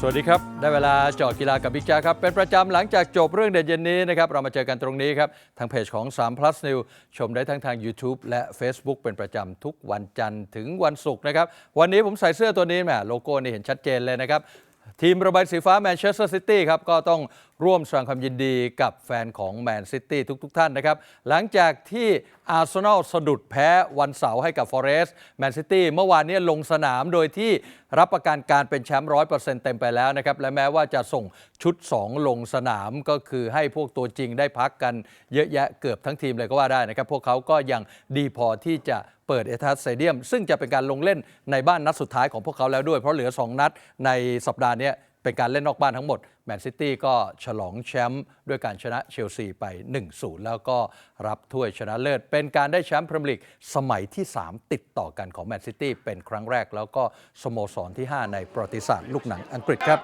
สวัสดีครับ ได้เวลาเจาะกีฬากับบิ๊กแจ๊คครับ เป็นประจำหลังจากจบเรื่องเด็ดเย็นนี้นะครับ เรามาเจอกันตรงนี้ครับ ทางเพจของ 3 plus new ชมได้ทั้งทาง YouTube และ Facebook เป็นประจำทุกวันจันทร์ถึงวันศุกร์นะครับ วันนี้ผมใส่เสื้อตัวนี้แหมโลโก้นี่เห็นชัดเจนเลยนะครับ ทีมระบายสีฟ้าแมนเชสเตอร์ซิตี้ครับ ก็ต้องร่วมแสดงความยินดีกับแฟนของแมนซิตี้ทุก ๆ ท่านนะครับ หลังจากที่ อาร์เซนอลสะดุดแพ้วันเสาร์ให้กับฟอเรสต์แมนซิตี้เมื่อวานนี้ลงสนามโดยที่รับประกันการเป็นแชมป์ร้อยเปอร์เซ็นต์เต็มไปแล้วนะครับ และแม้ว่าจะส่งชุด 2 ลงสนามก็คือให้พวกตัวจริงได้พักกันเยอะแยะเกือบทั้งทีมเลยก็ว่าได้นะครับ พวกเขาก็ยังดีพอที่จะเปิดเอทัสเตเดียม ซึ่งจะเป็นการลงเล่นในบ้านนัดสุดท้ายของพวกเขาแล้วด้วย เพราะเหลือ 2 นัดในสัปดาห์นี้เป็นการเล่นนอกบ้านทั้งหมด แมนซิตี้ก็ฉลองแชมป์ด้วยการชนะเชลซีไป 1-0 แล้วก็รับถ้วยชนะเลิศ เป็นการได้แชมป์พรีเมียร์ลีกสมัยที่ 3 ติดต่อกันของแมนซิตี้เป็นครั้งแรก แล้วก็สโมสรที่ 5 ในประวัติศาสตร์ลูกหนังอังกฤษครับ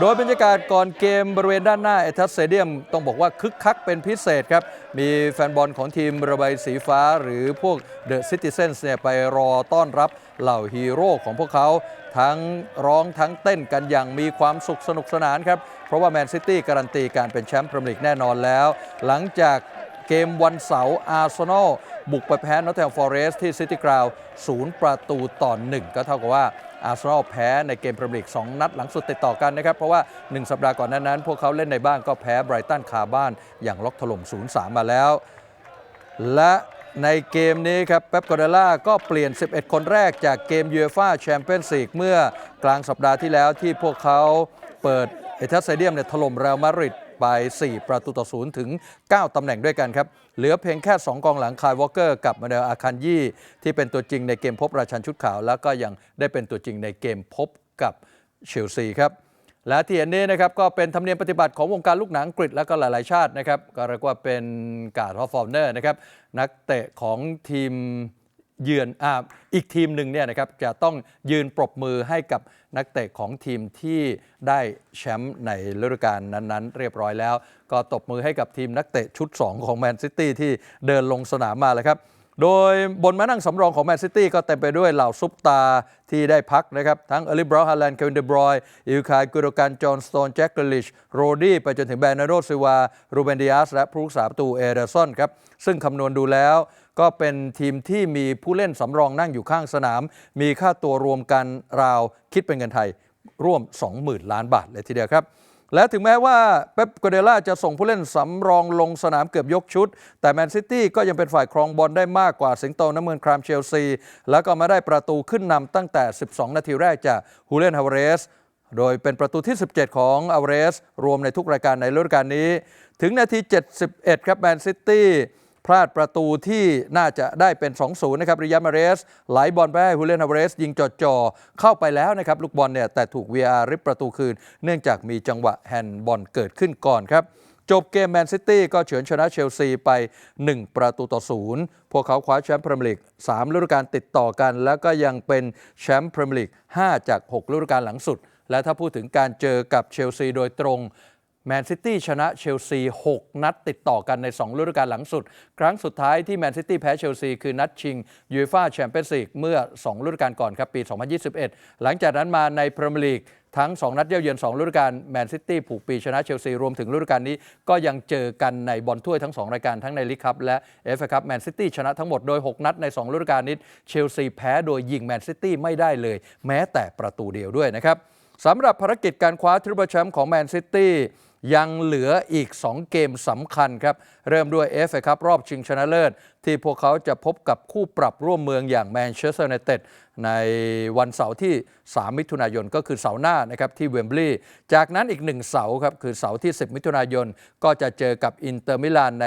โดยบรรยากาศก่อนเกมบริเวณด้านหน้าเอทัสเตเดียมต้องบอกว่าคึกคักเป็นพิเศษครับ มีแฟนบอลของทีมระบายสีฟ้า หรือพวกเดอะซิติเซนส์เนี่ยไปรอต้อนรับเหล่าฮีโร่ของพวกเขา ทั้งร้องทั้งเต้นกันอย่างมีความสุขสนุกสนานครับเพราะว่าแมนซิตี้การันตีการเป็นแชมป์พรีเมียร์ลีกแน่นอนแล้ว หลังจากเกมวันเสาร์อาร์เซนอลบุกไปแพ้นอตแทมฟอร์เรสที่ซิตี้กราวศูนย์ประตูต่อหนึ่งก็เท่ากับว่าอาร์เซนอลแพ้ในเกมพรีเมียร์ลีก2นัดหลังสุดติดต่อกันนะครับ เพราะว่า 1 สัปดาห์ก่อนนั้นนั้นพวกเขาเล่นในบ้านก็แพ้ไบรตันคาบ้านอย่างล็อกถล่ม 0-3 มาแล้ว และในเกมนี้ครับเป๊ปกอร์เดล่าก็เปลี่ยน 11 คนแรกจากเกมยูเอฟ่าแชมเปี้ยนส์ลีกเมื่อกลางสัปดาห์ที่แล้วที่พวกเขาเปิด เอทัสสเตเดียมเนี่ยถล่มเรอัลมาดริดไป 4 ประตูต่อศูนย์ถึง 9 ตำแหน่งด้วยกันครับ เหลือเพียงแค่ 2 กองหลังคายวอลเกอร์กับมาเดลอาคันยี่ ที่เป็นตัวจริงในเกมพบราชันชุดขาว แล้วก็ยังได้เป็นตัวจริงในเกมพบกับเชลซีครับและที่เห็นนี้นะครับก็เป็นธรรมเนียมปฏิบัติของวงการลูกหนังอังกฤษและก็หลาย ๆ ชาตินะครับ ก็เรียกว่าเป็นการ์ดฮอฟฟอร์เนอร์นะครับนักเตะของทีม เยือนอ่าอีกทีมหนึ่งเนี่ยนะครับจะต้องยืนปรบมือให้กับนักเตะของทีมที่ได้แชมป์ในฤดูกาลนั้นๆ เรียบร้อยแล้ว ก็ตบมือให้กับทีมนักเตะชุด 2 ของแมนซิตี้ที่เดินลงสนามมาเลยครับ โดยบนมานั่งสำรองของแมนซิตี้ก็เต็มไปด้วยเหล่าซุปตาที่ได้พักนะครับ ทั้งเอลิบราฮาแลนด์เควินเดบรอยอิลคายกุโดกันจอห์นสโตนแจ็คเกลิชโรดี้ไปจนถึงแบรนาโดซิวา รูเบนดิอาสและผู้รักษาประตูเอเดอร์สันครับ ซึ่งคำนวณดูแล้วก็เป็นทีมที่มีผู้เล่นสำรองนั่งอยู่ข้างสนาม มีค่าตัวรวมกันราวคิดเป็นเงินไทยร่วม 20,000 ล้านบาทเลยทีเดียวครับ และถึงแม้ว่าเป๊ปกวเดล่าจะส่งผู้เล่นสำรองลงสนามเกือบยกชุด แต่แมนซิตี้ก็ยังเป็นฝ่ายครองบอลได้มากกว่าสิงโตน้ำเงินครามเชลซี แล้วก็มาได้ประตูขึ้นนำตั้งแต่ 12 นาทีแรกจากฮูเลนฮาวเรส โดยเป็นประตูที่ 17 ของอ v เรส รวมในทุกรายการในฤดูกาลนี้ ถึงนาที 71 ครับแมนซิตี้ พลาดประตูที่น่าจะได้เป็น 2-0 นะครับริยามาเรส ไหลบอลไปให้ฮูเลนฮาวเรส ยิงจ่อๆเข้าไปแล้วนะครับ ลูกบอลเนี่ยแต่ถูก VR ริบประตูคืน เนื่องจากมีจังหวะแฮนด์บอลเกิดขึ้นก่อนครับจบเกมแมนซิตี้ก็เฉือนชนะเชลซีไป 1 ประตูต่อศูนย์พวกเขาคว้าแชมป์พรีเมียร์ลีก3ฤดูกาลติดต่อกัน แล้วก็ยังเป็นแชมป์พรีเมียร์ลีก5จาก 6 ฤดูกาลหลังสุด และถ้าพูดถึงการเจอกับเชลซีโดยตรง แมนซิตี้ชนะเชลซี 6 นัดติดต่อกันใน2ฤดูกาลหลังสุด ครั้งสุดท้ายที่แมนซิตี้แพ้เชลซีคือนัดชิงยูฟ่าแชมเปี้ยนส์ลีกเมื่อ 2 ฤดูกาลก่อนครับปี 2021 หลังจากนั้นมาในพรีเมียร์ลีกทั้ง 2 นัดเย้าเยือน2ฤดูกาลแมนซิตี้ผูกปีชนะเชลซี รวมถึงฤดูกาลนี้ก็ยังเจอกันในบอลถ้วยทั้ง 2 รายการทั้งในลีกคัพและเอฟเอคัพแมนซิตี้ชนะทั้งหมดโดย 6 นัดใน 2 ฤดูกาลนี้เชลซีแพ้โดยยิงแมนซิตี้ไม่ได้เลย แม้แต่ประตูเดียวด้วยนะครับสำหรับภารกิจการคว้าทริปเปิลแชมป์ของแมนซิตี้ ยังเหลืออีก 2 เกมสำคัญครับ เริ่มด้วย FA ครับรอบชิงชนะเลิศ ที่พวกเขาจะพบกับคู่ปรับร่วมเมืองอย่างแมนเชสเตอร์ n นเต็ดในวันเสาร์ที่ 3 มิถุนายนก็คือเสาร์หน้านะครับที่เวมบลีย์จากนั้นอีกหนึ่งเสาร์ครับคือเสาร์ที่ 10 มิถุนายน ก็จะเจอกับอินเตอร์มิลานใน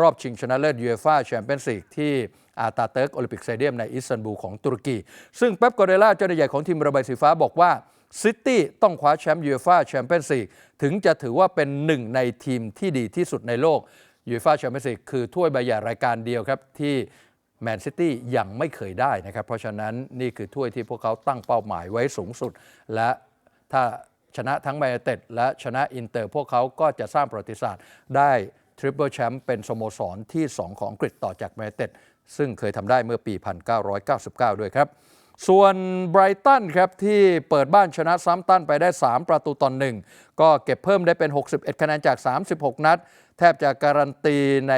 รอบชิงชนะเลิศยูเอฟ่าแชมเปี้ยนส์ลีกที่อาตาเติร์กโอลิมปิกสเตเดียมในอิสตันบูลของตุรกี ซึ่งเป๊ปกอเดล่าเจ้าใหญ่ของทีมระบายสีฟ้าบอกว่า ซิตี้ต้องคว้าแชมป์ยูฟ่าแชมเปี้ยนส์ลีกถึงจะถือว่าเป็นหนึ่งในทีมที่ดีที่สุดในโลกยูฟ่าแชมเปี้ยนส์ลีกคือถ้วยใบใหญ่รายการเดียวครับที่แมนซิตี้ยังไม่เคยได้นะครับ เพราะฉะนั้นนี่คือถ้วยที่พวกเขาตั้งเป้าหมายไว้สูงสุด และถ้าชนะทั้งแมนเต็ดและชนะอินเตอร์ พวกเขาก็จะสร้างประวัติศาสตร์ได้ทริปเปิลแชมป์เป็นสโมสรที่ 2 ของอังกฤษต่อจากแมนยูไนเต็ดซึ่งเคยทำได้เมื่อปี 1999 ด้วยครับ ส่วนไบรตันครับที่เปิดบ้านชนะซัมตันไปได้ 3 ประตูต่อหนึ่งก็เก็บเพิ่มได้เป็น 61 คะแนนจาก 36 นัด แทบจะการันตีใน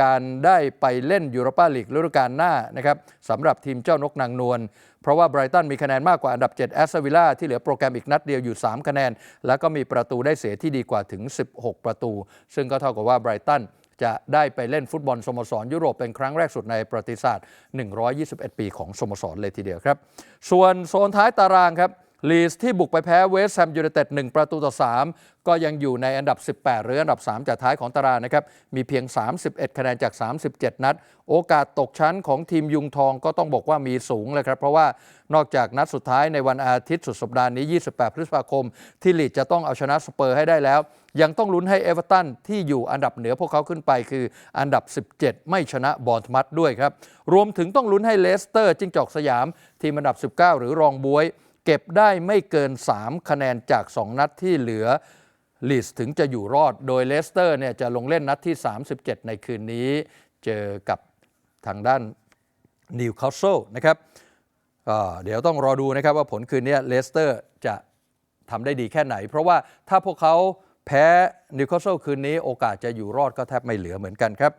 การได้ไปเล่นยูโรปาลีกฤดูกาลหน้านะครับสำหรับทีมเจ้านกนางนวล เพราะว่าไบรตันมีคะแนนมากกว่าอันดับ 7 แอสตันวิลล่าที่เหลือโปรแกรมอีกนัดเดียวอยู่ 3 คะแนน แล้วก็มีประตูได้เสียที่ดีกว่าถึง 16 ประตู ซึ่งก็เท่ากับว่าไบรตัน จะได้ไปเล่นฟุตบอลสโมสรยุโรปเป็นครั้งแรกสุดในประวัติศาสตร์ 121 ปีของสโมสรเลยทีเดียวครับ ส่วนโซนท้ายตารางครับลีสที่บุกไปแพ้เวสต์แฮมยูไนเต็ด1ประตูต่อ 3 ก็ยังอยู่ในอันดับ 18 หรืออันดับ 3 จากท้ายของตารางนะครับ มีเพียง 31 คะแนนจาก 37 นัด โอกาสตกชั้นของทีมยุงทองก็ต้องบอกว่ามีสูงเลยครับ เพราะว่านอกจากนัดสุดท้ายในวันอาทิตย์สุดสัปดาห์นี้ 28 พฤษภาคม ที่ลีดจะต้องเอาชนะสเปอร์ให้ได้แล้ว ยังต้องลุ้นให้เอเวอร์ตันที่อยู่อันดับเหนือพวกเขาขึ้นไปคืออันดับ 17 ไม่ชนะบอลทมัดด้วยครับ รวมถึงต้องลุ้นให้เลสเตอร์จิ้งจอกสยาม ทีมอันดับ 19 หรือรองบวย เก็บได้ไม่เกิน 3 คะแนนจาก 2 นัดที่เหลือลีสถึงจะอยู่รอด โดยเลสเตอร์เนี่ยจะลงเล่นนัดที่ 37 ในคืนนี้ เจอกับทางด้านนิวคาสเซิลนะครับเดี๋ยวต้องรอดูนะครับว่าผลคืนนี้เลสเตอร์จะทำได้ดีแค่ไหน เพราะว่าถ้าพวกเขา แพ้นิวคาสเซิลคืนนี้โอกาสจะอยู่รอดก็แทบไม่เหลือเหมือนกันครับ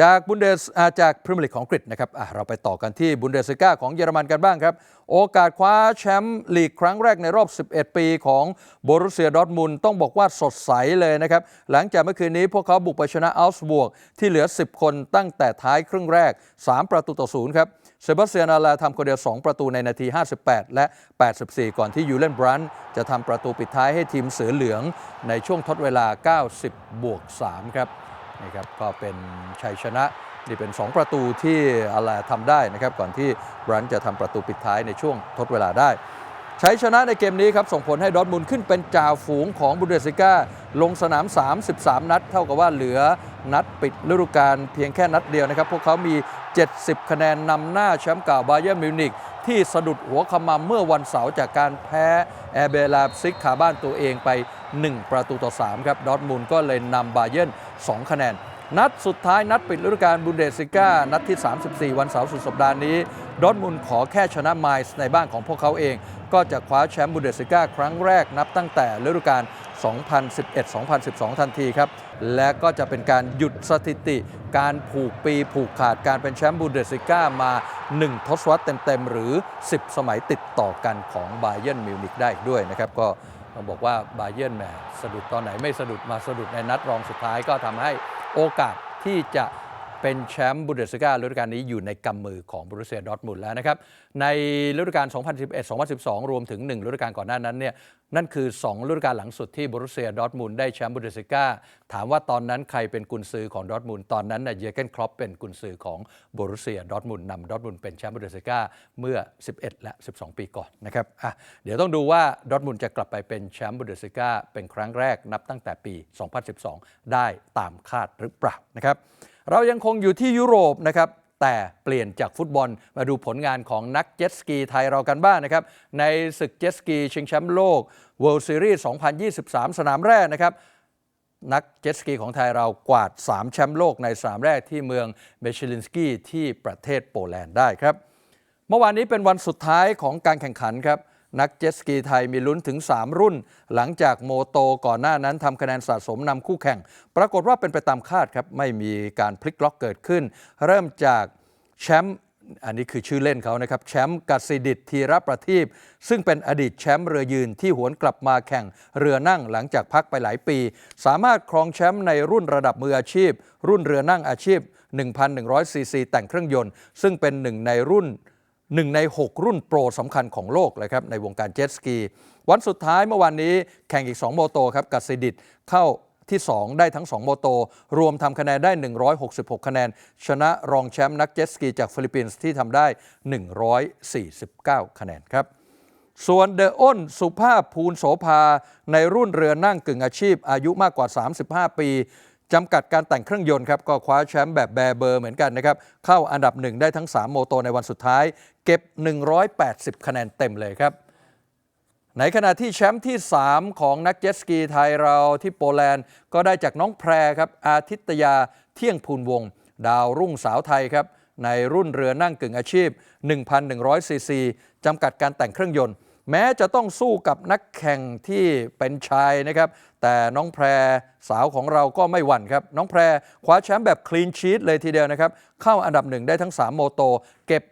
จากบุนเดสจากพรีเมียร์ลีกของอังกฤษนะครับเราไปต่อกันที่บุนเดสก้าของเยอรมันกันบ้างครับ โอกาสคว้าแชมป์ลีกครั้งแรกในรอบ 11 ปีของโบรุเซียดอร์ทมุนต้องบอกว่าสดใสเลยนะครับ หลังจากเมื่อคืนนี้พวกเขาบุกไปชนะอัลส์บวกที่เหลือ 10 คนตั้งแต่ท้ายครึ่งแรก 3 ประตูต่อศูนย์ครับ เซบาสเตียนอาลาทำคนเดียว 2 ประตูในนาที 58 และ 84 ก่อนที่ยูเลนบรันจะทำประตูปิดท้ายให้ทีมเสือเหลืองในช่วงทดเวลา 90 บวก 3 ครับนี่ครับก็เป็นชัยชนะนี่เป็น 2 ประตูที่อาลาทำได้นะครับ ก่อนที่บรันจะทำประตูปิดท้ายในช่วงทดเวลาได้ ใช้ชนะในเกมนี้ครับส่งผลให้ดอร์ทมุนขึ้นเป็นจ่าฝูงของบุนเดสลิก้าลงสนาม 33 นัด เท่ากับว่าเหลือนัดปิดฤดูกาลเพียงแค่นัดเดียวนะครับ พวกเขามี 70 คะแนนนำหน้าแชมป์เก่าบาเย r n m มิวนิกที่สะดุดหัวขมำเมื่อวันเสาร์จากการแพ้แอร์เบลาซิกขาบ้านตัวเองไป 1 ประตูต่อ 3 ครับดอร์ทมุนก็เลยนำบาเย r n 2คะแนน นัดสุดท้ายนัดปิดฤดูกาลบุนเดสลิก้านัดที่ 34 วันเสาร์สุดสัปดาห์นี้ ดอร์ทมุนขอแค่ชนะไมล์ในบ้านของพวกเขาเอง ก็จะคว้าแชมป์บุนเดสลิก้าครั้งแรกนับตั้งแต่ฤดูกาล 2011-2012 ทันทีครับ และก็จะเป็นการหยุดสถิติ การผูกปีผูกขาดการเป็นแชมป์บุนเดสลิก้ามา 1 ทศวรรษเต็ม ๆ หรือ 10 สมัยติดต่อกันของไบเย r n m มิวนิกได้อีกด้วยนะครับก็ต้องบอกว่าบาเย r n แหมสะดุดตอนไหนไม่สะดุดมาสะดุดในนัดรองสุดท้ายก็ทำให้โอกาสที่จะ เป็นแชมป์บุนเดสกาฤดูกาลนี้อยู่ในกำมือของบรูเซียดอร์ทมุนแล้วนะครับ ในฤดูกาล 2011-2012 รวมถึง 1 ฤดูกาลก่อนหน้านั้นเนี่ยนั่นคือ 2 ฤดูกาลหลังสุดที่บรูเซียดอร์ทมุนได้แชมป์บุนเดสกาถามว่าตอนนั้นใครเป็นกุนซือของดอร์ทมุนตอนนั้นน่ะเยเกนครอปเป็นกุนซือของบรูเซียดอร์ทมุนนำดอร์ทมุนเป็นแชมป์บุนเดสกาเมื่อ 11 และ 12 ปีก่อนนะครับอะเดี๋ยวต้องดูว่าดอร์ทมุนจะกลับไปเป็นแชมป์บุนเดสกาเป็นครั้งแรกนับตั้งแต่ปี 2012 ได้ตามคาดหรือเปล่านะครับ เรายังคงอยู่ที่ยุโรปนะครับแต่เปลี่ยนจากฟุตบอลมาดูผลงานของนักเจ็ตสกีไทยเรากันบ้างนะครับ ในศึกเจ็ตสกีชิงแชมป์โลก World Series 2023 สนามแรกนะครับ นักเจ็ตสกีของไทยเรากวาด 3 แชมป์โลกในสนามแรกที่เมืองเบชิลินสกีที่ประเทศโปแลนด์ได้ครับ เมื่อวานนี้เป็นวันสุดท้ายของการแข่งขันครับ นักเจ็ตสกีไทยมีลุ้นถึง 3 รุ่น หลังจากโมโตก่อนหน้านั้นทำคะแนนสะสมนำคู่แข่ง ปรากฏว่าเป็นไปตามคาดครับ ไม่มีการพลิกล็อกเกิดขึ้น เริ่มจากแชมป์อันนี้คือชื่อเล่นเขานะครับ แชมป์กัสิดิตธีรประทีปซึ่งเป็นอดีตแชมป์เรือยืนที่หวนกลับมาแข่งเรือนั่งหลังจากพักไปหลายปี สามารถครองแชมป์ในรุ่นระดับมืออาชีพ รุ่นเรือนั่งอาชีพ 1,100ซีซีแต่งเครื่องยนต์ ซึ่งเป็นหนึ่งในรุ่น หนึ่งใน 6 รุ่นโปรสำคัญของโลกเลยครับในวงการเจ็ตสกี วันสุดท้ายเมื่อวานนี้แข่งอีก 2 โมโตครับกัสซิดิตเข้าที่ 2 ได้ทั้ง 2 โมโต รวมทำคะแนนได้ 166 คะแนน ชนะรองแชมป์นักเจ็ตสกีจากฟิลิปปินส์ที่ทำได้ 149 คะแนนครับส่วนเดออ้นสุภาพภูลโสภา ในรุ่นเรือนั่งกึ่งอาชีพ อายุมากกว่า 35 ปี จำกัดการแต่งเครื่องยนต์ครับก็คว้าแชมป์แบบแบร์เบอร์เหมือนกันนะครับ เข้าอันดับหนึ่งได้ทั้ง 3 โมโตในวันสุดท้าย เก็บ 180 คะแนนเต็มเลยครับ ในขณะที่แชมป์ที่ 3 ของนักเจ็ตสกีไทยเราที่โปแลนด์ ก็ได้จากน้องแพรครับ อาทิตยาเที่ยงพูนวง ดาวรุ่งสาวไทยครับ ในรุ่นเรือนั่งกึ่งอาชีพ 1,100ซีซีจำกัดการแต่งเครื่องยนต์ แม้จะต้องสู้กับนักแข่งที่เป็นชายนะครับ แต่น้องแพรสาวของเราก็ไม่หวั่นครับ น้องแพรคว้าแชมป์แบบคลีนชีตเลยทีเดียวนะครับ เข้าอันดับหนึ่งได้ทั้ง 3 โมโต เก็บ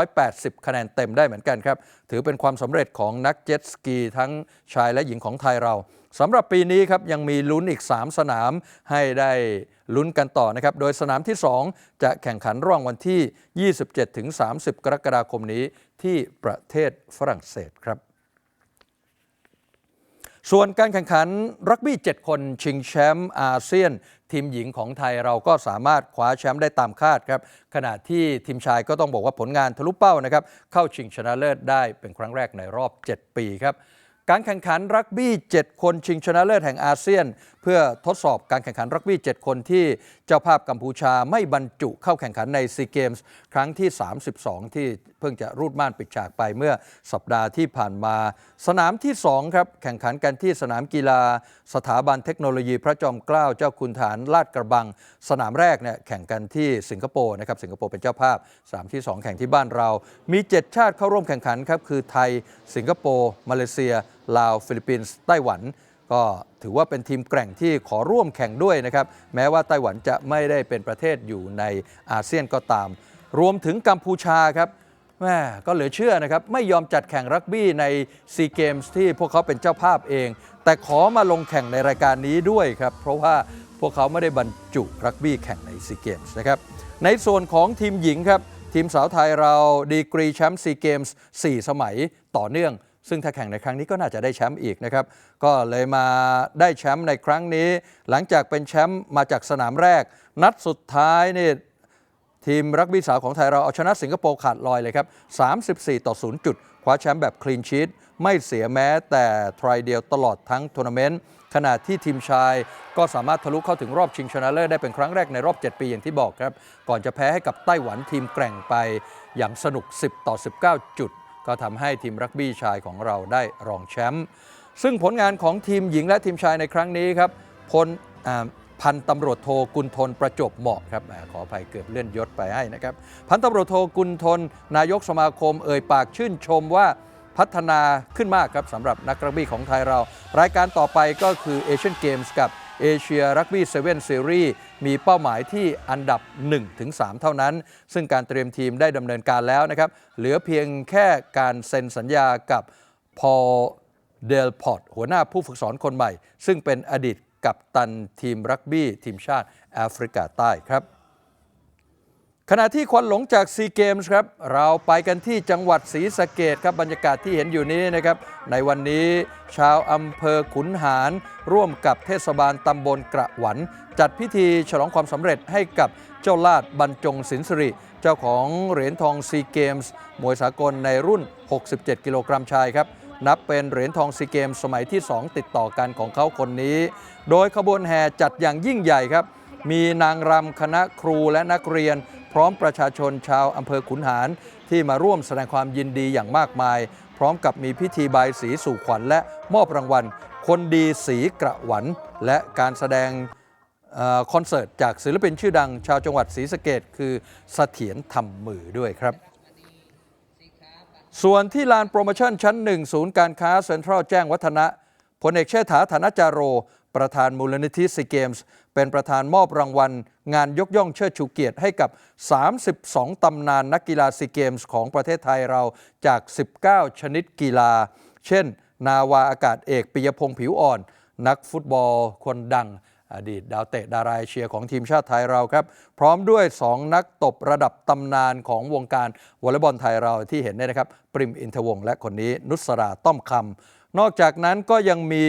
180 คะแนนเต็มได้เหมือนกันครับ ถือเป็นความสำเร็จของนักเจ็ตสกีทั้งชายและหญิงของไทยเราสำหรับปีนี้ครับยังมีลุ้นอีก 3 สนามให้ได้ลุ้นกันต่อนะครับ โดยสนามที่ 2 จะแข่งขันระหว่างวันที่ 27-30 กรกฎาคมนี้ ที่ประเทศฝรั่งเศสครับ ส่วนการแข่งขันรักบี้ 7 คนชิงแชมป์อาเซียน ทีมหญิงของไทยเราก็สามารถคว้าแชมป์ได้ตามคาดครับ ขณะที่ทีมชายก็ต้องบอกว่าผลงานทะลุเป้านะครับ เข้าชิงชนะเลิศได้เป็นครั้งแรกในรอบ 7 ปีครับการแข่งขันรักบี้ 7 คนชิงชนะเลิศแห่งอาเซียน พื่อทดสอบการแข่งขันรักบี้ 7 คนที่เจ้าภาพกัมพูชาไม่บรรจุเข้าแข่งขันในซีเกมส์ครั้งที่ 32 ที่เพิ่งจะรูดม่านปิดฉากไปเมื่อสัปดาห์ที่ผ่านมา สนามที่ 2 ครับ แข่งขันกันที่สนามกีฬา สถาบันเทคโนโลยีพระจอมเกล้าเจ้าคุณฐานลาดกระบัง สนามแรกเนี่ยแข่งกันที่สิงคโปร์นะครับสิงคโปร์เป็นเจ้าภาพสนามที่ 2 แข่งที่บ้านเรา มี 7 ชาติเข้าร่วมแข่งขันครับคือไทย สิงคโปร์มาเลเซียลาวฟิลิปปินส์ไต้หวัน ก็ถือว่าเป็นทีมแกร่งที่ขอร่วมแข่งด้วยนะครับ แม้ว่าไต้หวันจะไม่ได้เป็นประเทศอยู่ในอาเซียนก็ตาม รวมถึงกัมพูชาครับแม่ก็เหลือเชื่อนะครับ ไม่ยอมจัดแข่งรักบี้ในซีเกมส์ที่พวกเขาเป็นเจ้าภาพเอง แต่ขอมาลงแข่งในรายการนี้ด้วยครับ เพราะว่าพวกเขาไม่ได้บรรจุรักบี้แข่งในซีเกมส์นะครับในส่วนของทีมหญิงครับ ทีมสาวไทยเราดีกรีแชมป์ซีเกมส์4สมัยต่อเนื่อง ซึ่งถ้าแข่งในครั้งนี้ก็น่าจะได้แชมป์อีกนะครับ ก็เลยมาได้แชมป์ในครั้งนี้ หลังจากเป็นแชมป์มาจากสนามแรก นัดสุดท้ายนี่ทีมรักบี้สาวของไทยเราเอาชนะสิงคโปร์ขาดลอยเลยครับ 34 ต่อ 0 จุด คว้าแชมป์แบบคลีนชีตไม่เสียแม้แต่ทรายเดียวตลอดทั้งทัวร์นาเมนต์ขณะที่ทีมชายก็สามารถทะลุเข้าถึงรอบชิงชนะเลิศได้เป็นครั้งแรกในรอบ 7 ปีอย่างที่บอกครับ ก่อนจะแพ้ให้กับไต้หวันทีมแกร่งไปอย่างสนุก 10 ต่อ 19 จุด ก็ทำให้ทีมรักบี้ชายของเราได้รองแชมป์ซึ่งผลงานของทีมหญิงและทีมชายในครั้งนี้ครับพลพันตำรวจโทกุลทนประจบเหมาะครับขออภัยเกือบเลื่อนยศไปให้นะครับ พันตำรวจโทกุลทน นายกสมาคมเอ่ยปากชื่นชมว่าพัฒนาขึ้นมากครับสำหรับนักรักบี้ของไทยเรา รายการต่อไปก็คือเอเชียนเกมส์กับเอเชียรักบี้เซเว่นซีรีส์ มีเป้าหมายที่อันดับ 1-3 เท่านั้น ซึ่งการเตรียมทีมได้ดำเนินการแล้วนะครับ เหลือเพียงแค่การเซ็นสัญญากับพอเดลพอตหัวหน้าผู้ฝึกสอนคนใหม่ ซึ่งเป็นอดีตกัปตันทีมรักบี้ทีมชาติแอฟริกาใต้ครับ ขณะที่ควันหลงจากซีเกมส์ครับ เราไปกันที่จังหวัดศรีสะเกดครับบรรยากาศที่เห็นอยู่นี้นะครับ ในวันนี้ชาวอำเภอขุนหาร ร่วมกับเทศบาลตำบลกระหวัน จัดพิธีฉลองความสำเร็จให้กับเจ้าลาดบรรจงศินสริ เจ้าของเหรียญทองซีเกมส์มวยสากลในรุ่น 67 กิโลกรัมชายครับนับเป็นเหรียญทองซีเกมสมัยที่ 2 ติดต่อกันของเขาคนนี้ โดยขบวนแห่จัดอย่างยิ่งใหญ่ครับ มีนางรำคณะครูและนักเรียน ร้อมประชาชนชาวอำเภอขุนหาร ที่มาร่วมแสดงความยินดีอย่างมากมาย พร้อมกับมีพิธีบายสีสู่ขวัญและมอบรางวัล คนดีสีกระหวัน และการแสดงออคอนเสิร์ตจากศิลปินชื่อดังชาวจังหวัดศรีสะเกดคือเสถียรทำมือด้วยครับ ส่วนที่ลานโปรโมชั่นชั้นหนึ่งศูนย์การค้าเซ็นทรัลแจ้งวัฒนะพลเอกเชษฐาธนจาโร ประธานมูลนิธิซีเกมส์ เป็นประธานมอบรางวัล งานยกย่องเชิดชูเกียรติให้กับ 32 ตำนานนักกีฬาซีเกมส์ของประเทศไทยเราจาก 19 ชนิดกีฬา เช่น นาวาอากาศเอกปิยพงษ์ผิวอ่อน นักฟุตบอลคนดัง อดีตดาวเตะดาราเอเชียของทีมชาติไทยเราครับ พร้อมด้วย 2 นักตบระดับตำนานของวงการวอลเลย์บอลไทยเราที่เห็นเนี่ยนะครับ ปริมอินทวงศ์และคนนี้นุสราต้อมคำ นอกจากนั้นก็ยังมี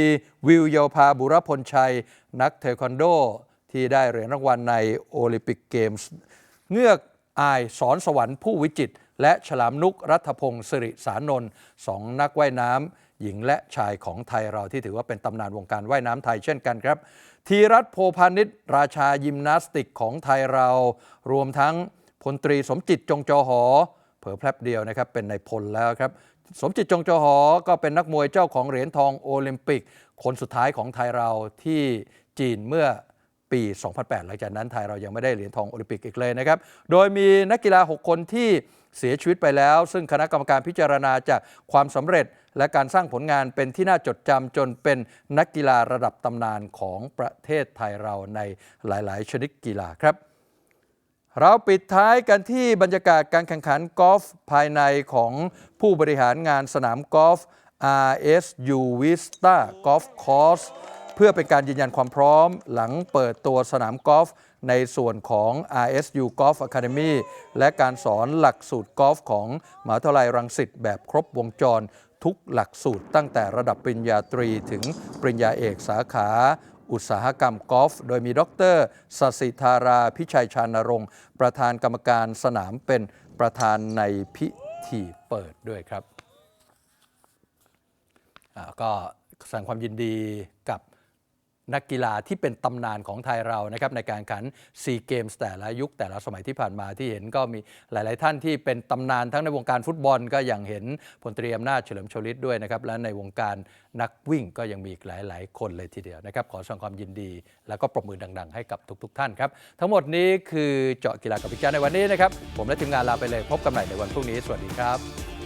วิวเยาวภาบุรพลชัย นักเทควันโด ที่ได้เหรียญรางวัลในโอลิมปิกเกมส์เงือกอายสอนสวรรค์ผู้วิจิต และฉลามนุกรัฐพงศ์สิริสานนท์สองนักว่ายน้ำหญิงและชายของไทยเราที่ถือว่าเป็นตำนานวงการว่ายน้ำไทยเช่นกันครับ ธีรัตโพพานิชราชายิมนาสติกของไทยเรา รวมทั้งพลตรีสมจิตจงจอหอ เผอแพรบเดียวนะครับเป็นในพลแล้วครับ สมจิตจงจอหอ ก็เป็นนักมวยเจ้าของเหรียญทองโอลิมปิก คนสุดท้ายของไทยเราที่จีนเมื่อปี 2008 หลังจากนั้นไทยเรายังไม่ได้เหรียญทองโอลิมปิกอีกเลยนะครับ โดยมีนักกีฬา 6 คนที่เสียชีวิตไปแล้ว ซึ่งคณะกรรมการพิจารณาจากความสำเร็จและการสร้างผลงานเป็นที่น่าจดจำจนเป็นนักกีฬาระดับตำนานของประเทศไทยเราในหลาย ๆ ชนิดกีฬาครับ เราปิดท้ายกันที่บรรยากาศการแข่งขันกอล์ฟภายในของผู้บริหารงานสนามกอล์ฟ RSU Vista Golf Course เพื่อเป็นการยืนยันความพร้อมหลังเปิดตัวสนามกอล์ฟในส่วนของ RSU Golf Academy และการสอนหลักสูตรกอล์ฟของมหาวิทยาลัยรังสิตแบบครบวงจรทุกหลักสูตรตั้งแต่ระดับปริญญาตรีถึงปริญญาเอกสาขา อุตสาหกรรมกอล์ฟโดยมีดรสสิธาราพิชัยชานรงค์ประธานกรรมการสนามเป็นประธานในพิธีเปิดด้วยครับก็แสดงความยินดีกับ นักกีฬาที่เป็นตำนานของไทยเรานะครับในการแข่งขันซีเกมส์แต่ละยุคแต่ละสมัยที่ผ่านมาที่เห็นก็มีหลาย ๆ ท่านที่เป็นตำนานทั้งในวงการฟุตบอลก็อย่างเห็นพลตรีอำนาจเฉลิมชลิตด้วยนะครับและในวงการนักวิ่งก็ยังมีอีกหลาย ๆ คนเลยทีเดียวนะครับขอแสดงความยินดี แล้วก็ปรบมือดัง ๆ ให้กับทุก ๆ ท่านครับทั้งหมดนี้คือเจาะกีฬากับพิจารณ์ในวันนี้นะครับผมและทีมงานลาไปเลยพบกันใหม่ในวันพรุ่งนี้สวัสดีครับ